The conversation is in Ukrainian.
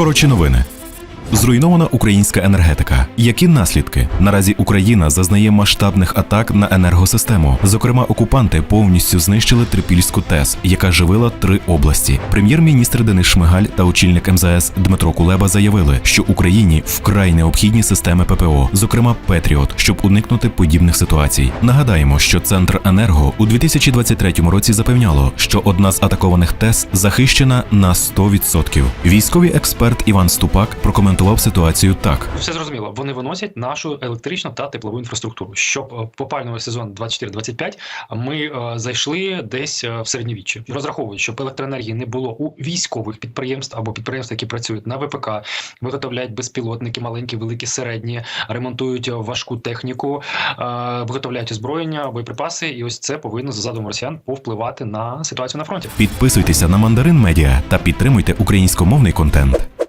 Коротші новини. Зруйнована українська енергетика. Які наслідки? Наразі Україна зазнає масштабних атак на енергосистему. Зокрема, окупанти повністю знищили Трипільську ТЕС, яка живила три області. Прем'єр-міністр Денис Шмигаль та очільник МЗС Дмитро Кулеба заявили, що Україні вкрай необхідні системи ППО, зокрема Петріот, щоб уникнути подібних ситуацій. Нагадаємо, що центр енерго у 2023 році запевняло, що одна з атакованих ТЕС захищена на 100%. Військовий експерт Іван Ступак прокоментував ситуацію так. Все зрозуміло. Вони виносять нашу електричну та теплову інфраструктуру. Щоб е, по пальмовий сезон 24-25 ми е, зайшли десь е, в середньовіччя. Розраховують, щоб електроенергії не було у військових підприємств або підприємств, які працюють на ВПК, виготовляють безпілотники, маленькі, великі, середні, ремонтують важку техніку, виготовляють озброєння, боєприпаси. І ось це повинно за задумом росіян повпливати на ситуацію на фронті. Підписуйтеся на Мандарин Медіа та підтримуйте українськомовний контент.